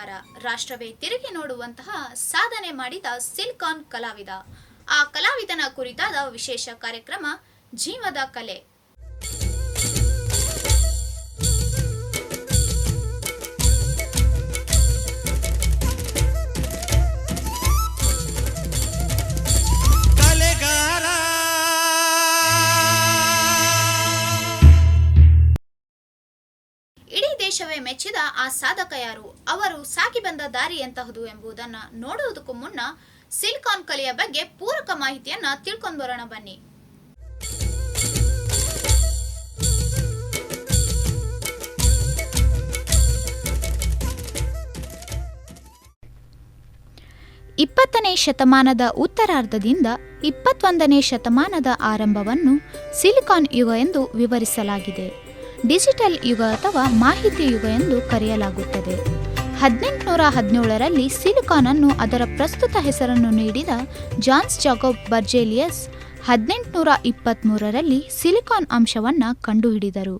ಕಲಾಕಾರ ರಾಷ್ಟ್ರವೇ ತಿರುಗಿ ನೋಡುವಂತಹ ಸಾಧನೆ ಮಾಡಿದ ಸಿಲ್ಕಾನ್ ಕಲಾವಿದ. ಆ ಕಲಾವಿದನ ಕುರಿತಾದ ವಿಶೇಷ ಕಾರ್ಯಕ್ರಮ ಜೀವದ ಕಲೆ. ಮೆಚ್ಚಿದ ಆ ಸಾಧಕ ಯಾರು? ಅವರು ಸಾಗಿ ಬಂದ ದಾರಿ ಎಂತಹುದು ಎಂಬುದನ್ನು ನೋಡುವುದಕ್ಕೂ ಮುನ್ನ ಸಿಲಿಕಾನ್ ಕಲೆಯ ಬಗ್ಗೆ ಪೂರಕ ಮಾಹಿತಿಯನ್ನ ತಿಳ್ಕೊಂಡು ಬರೋಣ ಬನ್ನಿ. ಇಪ್ಪತ್ತನೇ ಶತಮಾನದ ಉತ್ತರಾರ್ಧದಿಂದ ಇಪ್ಪತ್ತೊಂದನೇ ಶತಮಾನದ ಆರಂಭವನ್ನು ಸಿಲಿಕಾನ್ ಯುಗ ಎಂದು ವಿವರಿಸಲಾಗಿದೆ. ಡಿಜಿಟಲ್ ಯುಗ ಅಥವಾ ಮಾಹಿತಿ ಯುಗ ಎಂದು ಕರೆಯಲಾಗುತ್ತದೆ. ಹದಿನೆಂಟುನೂರ ಹದಿನೇಳರಲ್ಲಿ ಸಿಲಿಕಾನ್ ಅನ್ನು ಅದರ ಪ್ರಸ್ತುತ ಹೆಸರನ್ನು ನೀಡಿದ ಜಾನ್ಸ್ ಜಾಕೋಬ್ ಬರ್ಜೇಲಿಯಸ್ ಹದಿನೆಂಟುನೂರ ಇಪ್ಪತ್ತ್ಮೂರರಲ್ಲಿ ಸಿಲಿಕಾನ್ ಅಂಶವನ್ನು ಕಂಡುಹಿಡಿದರು.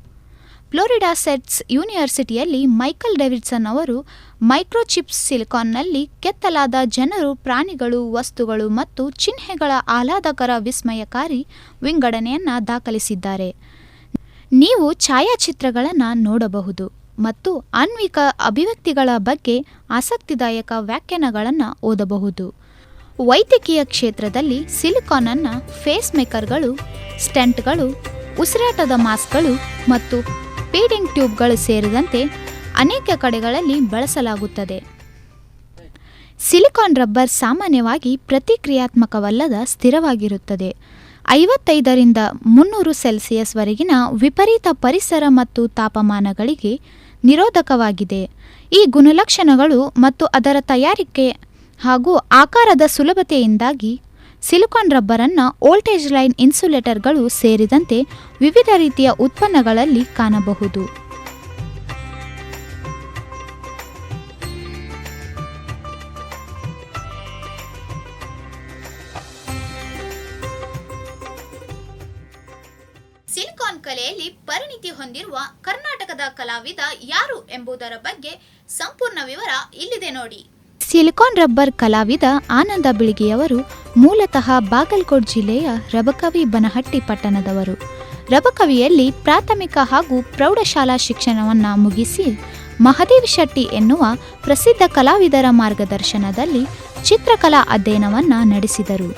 ಫ್ಲೋರಿಡಾ ಸೆಟ್ಸ್ ಯೂನಿವರ್ಸಿಟಿಯಲ್ಲಿ ಮೈಕಲ್ ಡೆವಿಡ್ಸನ್ ಅವರು ಮೈಕ್ರೋಚಿಪ್ಸ್ ಸಿಲಿಕಾನ್ನಲ್ಲಿ ಕೆತ್ತಲಾದ ಜನರು, ಪ್ರಾಣಿಗಳು, ವಸ್ತುಗಳು ಮತ್ತು ಚಿಹ್ನೆಗಳ ಆಹ್ಲಾದಕರ ವಿಸ್ಮಯಕಾರಿ ವಿಂಗಡಣೆಯನ್ನು ದಾಖಲಿಸಿದ್ದಾರೆ. ನೀವು ಛಾಯಾಚಿತ್ರಗಳನ್ನು ನೋಡಬಹುದು ಮತ್ತು ಆನ್ವಿಕ ಅಭಿವ್ಯಕ್ತಿಗಳ ಬಗ್ಗೆ ಆಸಕ್ತಿದಾಯಕ ವ್ಯಾಖ್ಯಾನಗಳನ್ನು ಓದಬಹುದು. ವೈದ್ಯಕೀಯ ಕ್ಷೇತ್ರದಲ್ಲಿ ಸಿಲಿಕಾನನ್ನು ಫೇಸ್ ಮೇಕರ್ಗಳು ಸ್ಟೆಂಟ್ಗಳು, ಉಸಿರಾಟದ ಮಾಸ್ಕ್ಗಳು ಮತ್ತು ಪೀಡಿಂಗ್ ಟ್ಯೂಬ್ಗಳು ಸೇರಿದಂತೆ ಅನೇಕ ಕಡೆಗಳಲ್ಲಿ ಬಳಸಲಾಗುತ್ತದೆ. ಸಿಲಿಕಾನ್ ರಬ್ಬರ್ ಸಾಮಾನ್ಯವಾಗಿ ಪ್ರತಿಕ್ರಿಯಾತ್ಮಕವಲ್ಲದ ಸ್ಥಿರವಾಗಿರುತ್ತದೆ. ಐವತ್ತೈದರಿಂದ ಮುನ್ನೂರು ಸೆಲ್ಸಿಯಸ್ವರೆಗಿನ ವಿಪರೀತ ಪರಿಸರ ಮತ್ತು ತಾಪಮಾನಗಳಿಗೆ ನಿರೋಧಕವಾಗಿದೆ. ಈ ಗುಣಲಕ್ಷಣಗಳು ಮತ್ತು ಅದರ ತಯಾರಿಕೆ ಹಾಗೂ ಆಕಾರದ ಸುಲಭತೆಯಿಂದಾಗಿ ಸಿಲಿಕಾನ್ ರಬ್ಬರನ್ನು ವೋಲ್ಟೇಜ್ ಲೈನ್ ಇನ್ಸುಲೇಟರ್ಗಳು ಸೇರಿದಂತೆ ವಿವಿಧ ರೀತಿಯ ಉತ್ಪನ್ನಗಳಲ್ಲಿ ಕಾಣಬಹುದು. ಕಲೆಯಲ್ಲಿ ಪರಿಣಿತಿ ಹೊಂದಿರುವ ಕರ್ನಾಟಕದ ಕಲಾವಿದ ಯಾರು ಎಂಬುದರ ಬಗ್ಗೆ ಸಂಪೂರ್ಣ ವಿವರ ಇಲ್ಲಿದೆ ನೋಡಿ. ಸಿಲಿಕಾನ್ ರಬ್ಬರ್ ಕಲಾವಿದ ಆನಂದ ಬಿಳಿಗಿಯವರು ಮೂಲತಃ ಬಾಗಲ್ಕೋಟ್ ಜಿಲ್ಲೆಯ ರಬಕವಿ ಬನಹಟ್ಟಿ ಪಟ್ಟಣದವರು. ರಬಕವಿಯಲ್ಲಿ ಪ್ರಾಥಮಿಕ ಹಾಗೂ ಪ್ರೌಢಶಾಲಾ ಶಿಕ್ಷಣವನ್ನು ಮುಗಿಸಿ ಮಹದೇವ್ ಶೆಟ್ಟಿ ಎನ್ನುವ ಪ್ರಸಿದ್ಧ ಕಲಾವಿದರ ಮಾರ್ಗದರ್ಶನದಲ್ಲಿ ಚಿತ್ರಕಲಾ ಅಧ್ಯಯನವನ್ನು ನಡೆಸಿದರು.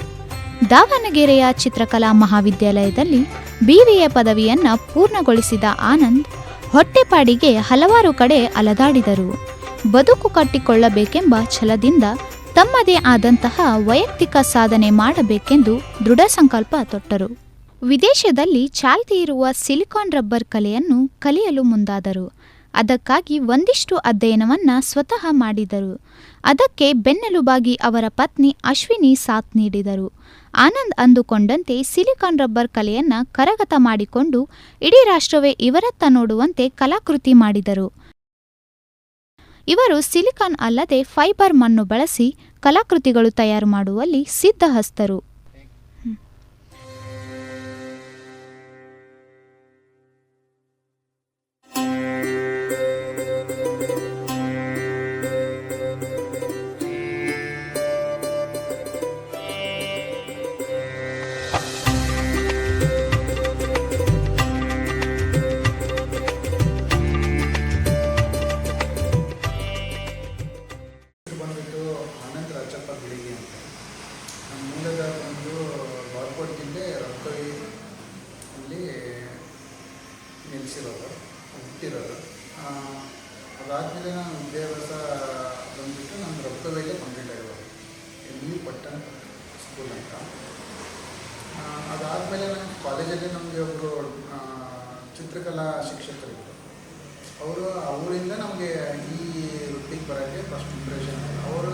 ದಾವಣಗೆರೆಯ ಚಿತ್ರಕಲಾ ಮಹಾವಿದ್ಯಾಲಯದಲ್ಲಿ ಬಿವಿಎ ಪದವಿಯನ್ನು ಪೂರ್ಣಗೊಳಿಸಿದ ಆನಂದ್ ಹೊಟ್ಟೆಪಾಡಿಗೆ ಹಲವಾರು ಕಡೆ ಅಲದಾಡಿದರು. ಬದುಕು ಕಟ್ಟಿಕೊಳ್ಳಬೇಕೆಂಬ ಛಲದಿಂದ ತಮ್ಮದೇ ಆದಂತಹ ವೈಯಕ್ತಿಕ ಸಾಧನೆ ಮಾಡಬೇಕೆಂದು ದೃಢ ಸಂಕಲ್ಪ ತೊಟ್ಟರು. ವಿದೇಶದಲ್ಲಿ ಚಾಲ್ತಿ ಇರುವ ಸಿಲಿಕಾನ್ ರಬ್ಬರ್ ಕಲೆಯನ್ನು ಕಲಿಯಲು ಮುಂದಾದರು. ಅದಕ್ಕಾಗಿ ಒಂದಿಷ್ಟು ಅಧ್ಯಯನವನ್ನು ಸ್ವತಃ ಮಾಡಿದರು. ಅದಕ್ಕೆ ಬೆನ್ನೆಲುಬಾಗಿ ಅವರ ಪತ್ನಿ ಅಶ್ವಿನಿ ಸಾಥ್ ನೀಡಿದರು. ಆನಂದ್ ಅಂದುಕೊಂಡಂತೆ ಸಿಲಿಕಾನ್ ರಬ್ಬರ್ ಕಲೆಯನ್ನು ಕರಗತ ಮಾಡಿಕೊಂಡು ಇಡೀ ರಾಷ್ಟ್ರವೇ ಇವರತ್ತ ನೋಡುವಂತೆ ಕಲಾಕೃತಿ ಮಾಡಿದರು. ಇವರು ಸಿಲಿಕಾನ್ ಅಲ್ಲದೆ ಫೈಬರ್ ಮಣ್ಣು ಬಳಸಿ ಕಲಾಕೃತಿಗಳು ತಯಾರು ಮಾಡುವಲ್ಲಿ ಸಿದ್ಧಹಸ್ತರು. ಕಾಲೇಜಲ್ಲಿ ನಮಗೆ ಒಬ್ಬರು ಚಿತ್ರಕಲಾ ಶಿಕ್ಷಕರು ಅವರು, ಅವರಿಂದ ನಮಗೆ ಈ ವೃತ್ತಿಗೆ ಬರೋಕ್ಕೆ ಫಸ್ಟ್ ಇಂಪ್ರೆಷನ್ ಅವರು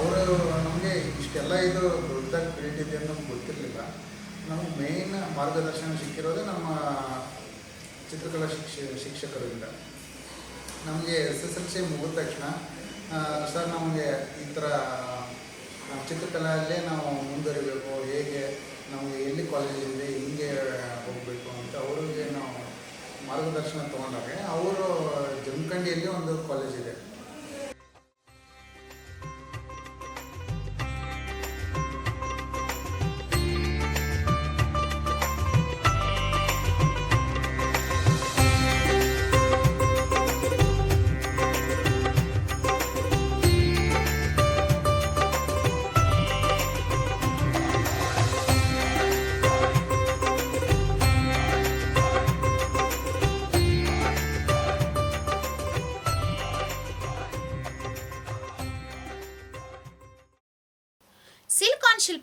ಅವರು ನಮಗೆ ಇಷ್ಟೆಲ್ಲ ಇದು ದೊಡ್ಡದಾಗಿ ಬೆಳೀತಿದೆ ಅಂತ ನಮ್ಗೆ ಗೊತ್ತಿರಲಿಲ್ಲ. ನಮಗೆ ಮೇಯ್ನ್ ಮಾರ್ಗದರ್ಶನ ಸಿಕ್ಕಿರೋದು ನಮ್ಮ ಚಿತ್ರಕಲಾ ಶಿಕ್ಷ, ಶಿಕ್ಷಕರಿಂದ. ನಮಗೆ ಎಸ್ ಎಸ್ ಎಲ್ ಸಿ ಮುಗಿದ ತಕ್ಷಣ ಸರ್ ನಮಗೆ ಈ ಥರ ಆ, ಚಿತ್ರಕಲೆಯಲ್ಲೇ ನಾವು ಮುಂದುವರಿಬೇಕು ಹೇಗೆ ನಮಗೆ ಎಲ್ಲಿ ಕಾಲೇಜ್ ಇದೆ ಹಿಂಗೆ ಹೋಗಬೇಕು ಅಂತ ಅವರಿಗೆ ನಾವು ಮಾರ್ಗದರ್ಶನ ತೊಗೊಂಡಾಗ ಅವರು ಜಮಖಂಡಿಯಲ್ಲಿ ಒಂದು ಕಾಲೇಜ್ ಇದೆ.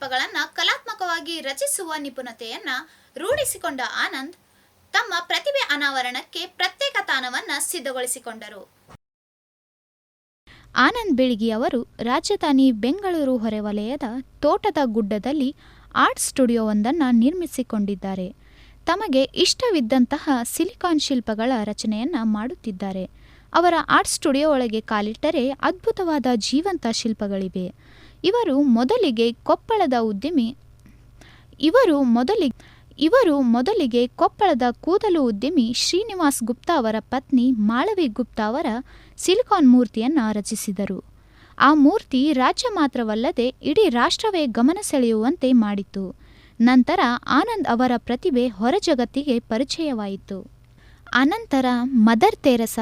ಸಿಲಿಕಾನ್ ಕಲಾತ್ಮಕವಾಗಿ ರಚಿಸುವ ನಿಪುಣತೆಯನ್ನ ರೂಢಿಸಿಕೊಂಡ ಆನಂದ್ ತಮ್ಮ ಪ್ರತಿಭೆ ಅನಾವರಣಕ್ಕೆ ಪ್ರತ್ಯೇಕ ತಾಣವನ್ನ ಸಿದ್ಧಗೊಳಿಸಿಕೊಂಡರು. ಆನಂದ್ ಬೆಳಗಿ ಅವರು ರಾಜಧಾನಿ ಬೆಂಗಳೂರು ಹೊರವಲಯದ ತೋಟದ ಗುಡ್ಡದಲ್ಲಿ ಆರ್ಟ್ ಸ್ಟುಡಿಯೋವೊಂದನ್ನು ನಿರ್ಮಿಸಿಕೊಂಡಿದ್ದಾರೆ. ತಮಗೆ ಇಷ್ಟವಿದ್ದಂತಹ ಸಿಲಿಕಾನ್ ಶಿಲ್ಪಗಳ ರಚನೆಯನ್ನ ಮಾಡುತ್ತಿದ್ದಾರೆ. ಅವರ ಆರ್ಟ್ ಸ್ಟುಡಿಯೋ ಒಳಗೆ ಕಾಲಿಟ್ಟರೆ ಅದ್ಭುತವಾದ ಜೀವಂತ ಶಿಲ್ಪಗಳಿವೆ. ಇವರು ಮೊದಲಿಗೆ ಕೊಪ್ಪಳದ ಉದ್ಯಮಿ. ಇವರು ಮೊದಲಿಗೆ ಇವರು ಮೊದಲಿಗೆ ಕೊಪ್ಪಳದ ಕೂದಲು ಉದ್ಯಮಿ ಶ್ರೀನಿವಾಸ್ ಗುಪ್ತಾ ಅವರ ಪತ್ನಿ ಮಾಳವಿ ಗುಪ್ತಾ ಅವರ ಸಿಲಿಕಾನ್ ಮೂರ್ತಿಯನ್ನು ರಚಿಸಿದರು. ಆ ಮೂರ್ತಿ ರಾಜ್ಯ ಮಾತ್ರವಲ್ಲದೆ ಇಡೀ ರಾಷ್ಟ್ರವೇ ಗಮನ ಸೆಳೆಯುವಂತೆ ಮಾಡಿತು. ನಂತರ ಆನಂದ್ ಅವರ ಪ್ರತಿಭೆ ಹೊರಜಗತ್ತಿಗೆ ಪರಿಚಯವಾಯಿತು. ಅನಂತರ ಮದರ್ ತೇರಸ,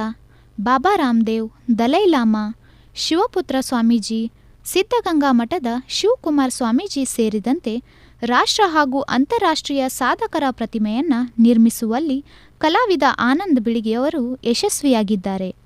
ಬಾಬಾ ರಾಮದೇವ್, ದಲೈ ಲಾಮಾ, ಶಿವಪುತ್ರ ಸ್ವಾಮೀಜಿ ಸಿದ್ಧಗಂಗಾ ಮಠದ ಶಿವಕುಮಾರ್ ಸ್ವಾಮೀಜಿ ಸೇರಿದಂತೆ ರಾಷ್ಟ್ರ ಹಾಗೂ ಅಂತಾರಾಷ್ಟ್ರೀಯ ಸಾಧಕರ ಪ್ರತಿಮೆಯನ್ನು ನಿರ್ಮಿಸುವಲ್ಲಿ ಕಲಾವಿದ ಆನಂದ್ ಬಿಳಿಗಿಯವರು ಯಶಸ್ವಿಯಾಗಿದ್ದಾರೆ.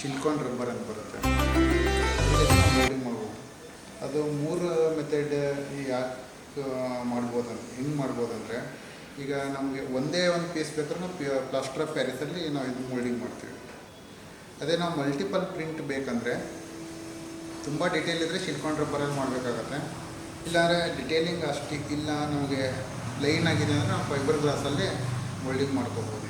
ಶಿಲ್ಕಾನ್ ರಬ್ಬರ್ ಅಂತ ಬರುತ್ತೆ. ಮಾಡ್ಬೋದು ಅದು ಮೂರು ಮೆಥಡ್ ಯಾಕೆ ಮಾಡ್ಬೋದು ಅಂತ ಹೆಂಗೆ ಮಾಡ್ಬೋದು ಅಂದರೆ ಈಗ ನಮಗೆ ಒಂದೇ ಒಂದು ಪೀಸ್ ಬೇಕಾದ್ರೂ ನಾವು ಪ್ಲಾಸ್ಟರ್ ಆಫ್ ಪ್ಯಾರಿಸಲ್ಲಿ ನಾವು ಇದು ಮೋಲ್ಡಿಂಗ್ ಮಾಡ್ತೀವಿ. ಅದೇ ನಾವು ಮಲ್ಟಿಪಲ್ ಪ್ರಿಂಟ್ ಬೇಕಂದರೆ ತುಂಬ ಡಿಟೇಲ್ ಇದ್ದರೆ ಶಿಲ್ಕಾನ್ ರಬ್ಬರಲ್ಲಿ ಮಾಡಬೇಕಾಗತ್ತೆ. ಇಲ್ಲಾಂದರೆ ಡಿಟೇಲಿಂಗ್ ಅಷ್ಟು ಇಲ್ಲ, ನಮಗೆ ಲೈನ್ ಆಗಿದೆ ಅಂದರೆ ನಾವು ಫೈಬರ್ ಗ್ಲಾಸಲ್ಲಿ ಮೋಲ್ಡಿಂಗ್ ಮಾಡ್ಕೋಬೋದು.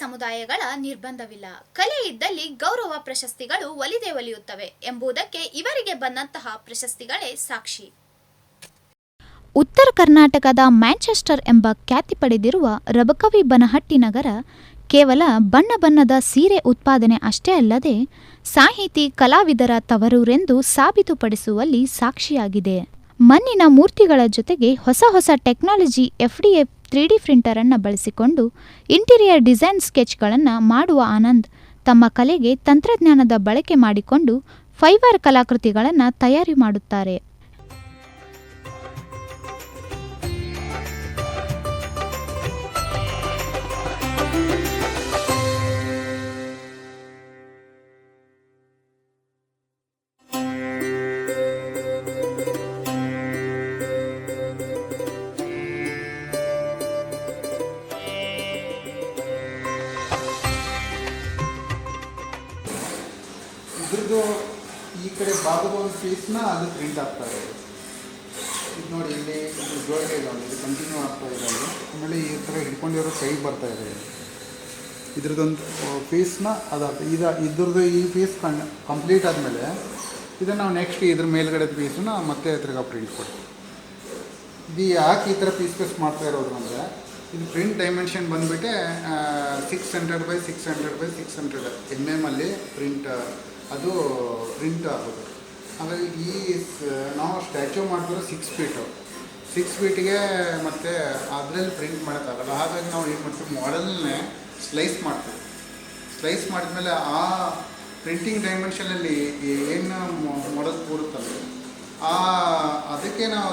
ಸಮುದಾಯಗಳ ನಿರ್ಬಂಧವಿಲ್ಲ. ಕಲೆ ಇದ್ದಲ್ಲಿ ಗೌರವ ಪ್ರಶಸ್ತಿಗಳು ಒಲಿದೆ ಒಲಿಯುತ್ತವೆ ಎಂಬುದಕ್ಕೆ ಇವರಿಗೆ ಬಂದಂತಹ ಪ್ರಶಸ್ತಿಗಳೇ ಸಾಕ್ಷಿ. ಉತ್ತರ ಕರ್ನಾಟಕದ ಮ್ಯಾಂಚೆಸ್ಟರ್ ಎಂಬ ಖ್ಯಾತಿ ಪಡೆದಿರುವ ರಬಕವಿ ಬನಹಟ್ಟಿ ನಗರ ಕೇವಲ ಬಣ್ಣ ಬಣ್ಣದ ಸೀರೆ ಉತ್ಪಾದನೆ ಅಷ್ಟೇ ಅಲ್ಲದೆ ಸಾಹಿತಿ ಕಲಾವಿದರ ತವರೂರೆಂದು ಸಾಬೀತುಪಡಿಸುವಲ್ಲಿ ಸಾಕ್ಷಿಯಾಗಿದೆ. ಮಣ್ಣಿನ ಮೂರ್ತಿಗಳ ಜೊತೆಗೆ ಹೊಸ ಹೊಸ ಟೆಕ್ನಾಲಜಿ ಎಫ್ಡಿಎಫ್ ತ್ರೀ ಡಿ ಪ್ರಿಂಟರನ್ನು ಬಳಸಿಕೊಂಡು ಇಂಟೀರಿಯರ್ ಡಿಸೈನ್ ಸ್ಕೆಚ್ಗಳನ್ನು ಮಾಡುವ ಆನಂದ್ ತಮ್ಮ ಕಲೆಗೆ ತಂತ್ರಜ್ಞಾನದ ಬಳಕೆ ಮಾಡಿಕೊಂಡು ಫೈಬರ್ ಕಲಾಕೃತಿಗಳನ್ನು ತಯಾರಿ ಮಾಡುತ್ತಾರೆ. ಪೀಸ್ನ ಅದು ಪ್ರಿಂಟ್ ಆಗ್ತಾ ಇದೆ. ಇದು ನೋಡಿ, ಇಲ್ಲಿ ಇದು ಜೋಡಿಗೆ ಇದೆ ಇದು ಕಂಟಿನ್ಯೂ ಆಗ್ತಾ ಇದೆ ಅದು. ಆಮೇಲೆ ಈ ಥರ ಹಿಡ್ಕೊಂಡಿರೋ ಕೈ ಬರ್ತಾ ಇದೆ. ಇದ್ರದ್ದೊಂದು ಪೀಸ್ನ ಅದು, ಇದು, ಇದ್ರದ್ದು ಈ ಪೀಸ್ ಕಣ್ ಕಂಪ್ಲೀಟ್ ಆದಮೇಲೆ ಇದನ್ನು ನಾವು ನೆಕ್ಸ್ಟ್ ಇದ್ರ ಮೇಲ್ಗಡೆ ಪೀಸನ್ನ ಮತ್ತೆ ತಿರ್ಗಾ ಪ್ರಿಂಟ್ ಕೊಡ್ತೀವಿ. ಇದು ಯಾಕೆ ಈ ಥರ ಪೀಸ್ ಪೀಸ್ ಮಾಡ್ತಾ ಇರೋದು ಅಂದರೆ, ಇದು print dimension ಬಂದುಬಿಟ್ಟೆ six hundred by six hundred by six hundred M M ಅಲ್ಲಿ ಪ್ರಿಂಟ್ ಅದು ಪ್ರಿಂಟ್ ಆಗೋದು ಹಾಗಾಗಿ ಈ ನಾವು ಸ್ಟ್ಯಾಚ್ಯೂ ಮಾಡ್ತಿರೋ ಸಿಕ್ಸ್ ಫೀಟು ಸಿಕ್ಸ್ ಫೀಟಿಗೆ ಮತ್ತು ಅದರಲ್ಲಿ ಪ್ರಿಂಟ್ ಮಾಡೋಕ್ಕಾಗಲ್ಲ. ಹಾಗಾಗಿ ನಾವು ಏನು ಮಾಡ್ತೀವಿ ಮಾಡಲ್ನೇ ಸ್ಲೈಸ್ ಮಾಡ್ತೀವಿ. ಸ್ಲೈಸ್ ಮಾಡಿದ್ಮೇಲೆ ಆ ಪ್ರಿಂಟಿಂಗ್ ಡೈಮೆನ್ಷನಲ್ಲಿ ಏನು ಮೊಡಲ್ ಕೂರುತ್ತಲ್ಲ ಆ, ಅದಕ್ಕೆ ನಾವು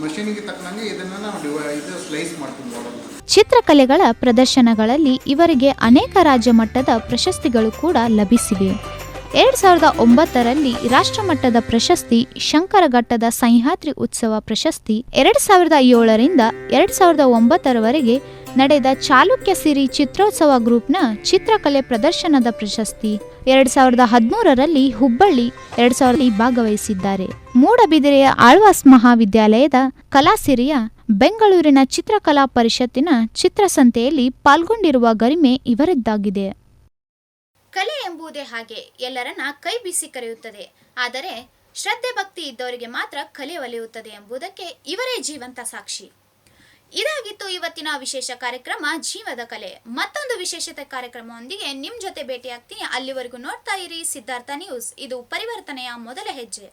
ಮಷೀನಿಗೆ ತಕ್ಕನಂಗೆ ಇದನ್ನು ನಾವು ಇದು ಸ್ಲೈಸ್ ಮಾಡ್ತೀವಿ ಮಾಡಲ್ ಚಿತ್ರಕಲೆಗಳ ಪ್ರದರ್ಶನಗಳಲ್ಲಿ ಇವರಿಗೆ ಅನೇಕ ರಾಜ್ಯ ಮಟ್ಟದ ಪ್ರಶಸ್ತಿಗಳು ಕೂಡ ಲಭಿಸಿವೆ. ಎರಡ್ ಸಾವಿರದ ಒಂಬತ್ತರಲ್ಲಿ ರಾಷ್ಟ್ರಮಟ್ಟದ ಪ್ರಶಸ್ತಿ ಶಂಕರಘಟ್ಟದ ಸಹ್ಯಾದ್ರಿ ಉತ್ಸವ ಪ್ರಶಸ್ತಿ. ಎರಡ್ ಸಾವಿರದ ಏಳರಿಂದ ಎರಡ್ ಸಾವಿರದ ಒಂಬತ್ತರವರೆಗೆ ನಡೆದ ಚಾಲುಕ್ಯ ಸಿರಿ ಚಿತ್ರೋತ್ಸವ ಗ್ರೂಪ್ನ ಚಿತ್ರಕಲೆ ಪ್ರದರ್ಶನದ ಪ್ರಶಸ್ತಿ. ಎರಡ್ ಸಾವಿರದ ಹದಿಮೂರರಲ್ಲಿ ಹುಬ್ಬಳ್ಳಿ ಎರಡ್ ಸಾವಿರದಲ್ಲಿ ಭಾಗವಹಿಸಿದ್ದಾರೆ. ಮೂಡಬಿದಿರೆಯ ಆಳ್ವಾಸ್ ಮಹಾವಿದ್ಯಾಲಯದ ಕಲಾಸಿರಿಯ ಬೆಂಗಳೂರಿನ ಚಿತ್ರಕಲಾ ಪರಿಷತ್ತಿನ ಚಿತ್ರಸಂತೆಯಲ್ಲಿ ಪಾಲ್ಗೊಂಡಿರುವ ಗರಿಮೆ ಇವರದ್ದಾಗಿದೆ. ಕಲೆ ಎಂಬುದೇ ಹಾಗೆ ಎಲ್ಲರನ್ನ ಕೈ ಬೀಸಿ ಕರೆಯುತ್ತದೆ. ಆದರೆ ಶ್ರದ್ಧೆ ಭಕ್ತಿ ಇದ್ದವರಿಗೆ ಮಾತ್ರ ಕಲೆ ಒಲಿಯುತ್ತದೆ ಎಂಬುದಕ್ಕೆ ಇವರೇ ಜೀವಂತ ಸಾಕ್ಷಿ. ಇದಾಗಿತ್ತು ಇವತ್ತಿನ ವಿಶೇಷ ಕಾರ್ಯಕ್ರಮ ಜೀವದ ಕಲೆ. ಮತ್ತೊಂದು ವಿಶೇಷತೆ ಕಾರ್ಯಕ್ರಮದೊಂದಿಗೆ ನಿಮ್ ಜೊತೆ ಭೇಟಿಯಾಗ್ತೀನಿ. ಅಲ್ಲಿವರೆಗೂ ನೋಡ್ತಾ ಇರಿ ಸಿದ್ಧಾರ್ಥ ನ್ಯೂಸ್ ಇದು ಪರಿವರ್ತನೆಯ ಮೊದಲ ಹೆಜ್ಜೆ.